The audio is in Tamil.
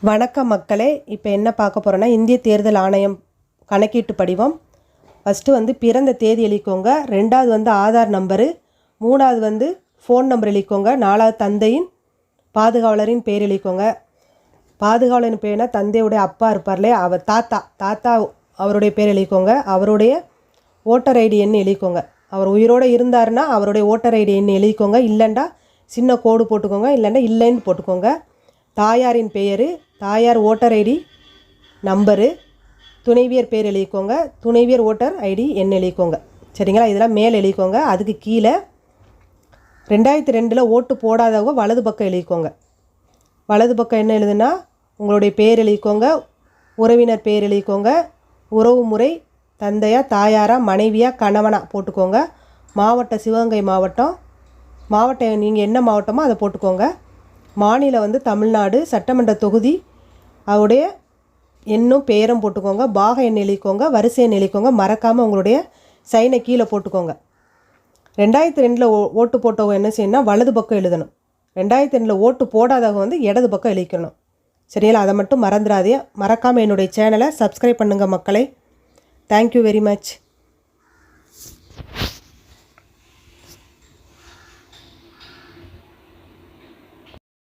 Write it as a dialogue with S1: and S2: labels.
S1: வணக்கம் மக்களே இப்போ என்ன பார்க்க போகிறோன்னா இந்திய தேர்தல் ஆணையம் கணக்கீட்டு படிவம். ஃபஸ்ட்டு வந்து பிறந்த தேதி எழுதிக்கோங்க. ரெண்டாவது வந்து ஆதார் நம்பரு மூணாவது வந்து ஃபோன் நம்பர் எழுதிக்கோங்க. நாலாவது தந்தையின் பாதுகாவலரின் பேர் எழுதிக்கோங்க. பாதுகாவலரின் பேர்னா தந்தையுடைய அப்பா இருப்பார்லே அவர் தாத்தா தாத்தா அவருடைய பேர் எழுதிக்கோங்க. அவருடைய ஓட்டர் ஐடி எண் எழுதிக்கோங்க. அவர் உயிரோடு இருந்தாருன்னா அவருடைய ஓட்டர் ஐடி எண் எழுதிக்கோங்க. இல்லைண்டா சின்ன கோடு போட்டுக்கோங்க. இல்லைன்னா இல்லைன்னு போட்டுக்கோங்க. தாயாரின் பெயர் தாயார் ஓட்டர் ஐடி நம்பரு துணைவியர் பேர் எழுதிக்கோங்க. துணைவியர் ஓட்டர் ஐடி எண் எழுதிக்கோங்க. சரிங்களா? இதெல்லாம் மேல் எழுதிக்கோங்க. அதுக்கு கீழே ரெண்டாயிரத்தி ரெண்டில் ஓட்டு போடாதவங்க வலது பக்கம் எழுதிக்கோங்க. வலது பக்கம் என்ன எழுதுனா உங்களுடைய பேர் எழுதிக்கோங்க. உறவினர் பேர் எழுதிக்கோங்க. உறவு முறை தந்தையா தாயாரா மனைவியா கணவனா போட்டுக்கோங்க. மாவட்ட சிவகங்கை மாவட்டம். மாவட்டம் நீங்கள் என்ன மாவட்டமோ அதை போட்டுக்கோங்க. மாநிலம் வந்து தமிழ்நாடு சட்டமன்ற தொகுதி அவருடைய எண்ணும் பேரம் போட்டுக்கோங்க பாக எண் எழுதிக்கோங்க வரிசை எண் எழுதிக்கோங்க மறக்காமல் உங்களுடைய சைனை கீழே போட்டுக்கோங்க. ரெண்டாயிரத்தி ரெண்டில் ஓ ஓட்டு போட்டவங்க என்ன செய்யணும்னா வலது பக்கம் எழுதணும். ரெண்டாயிரத்தி ரெண்டில் ஓட்டு போடாதவங்க வந்து இடது பக்கம் எழுதிக்கணும். சரிங்களா? அதை மட்டும் மறந்துடாதே மறக்காமல் என்னுடைய சேனலை சப்ஸ்கிரைப் பண்ணுங்கள் மக்களை. Thank you very much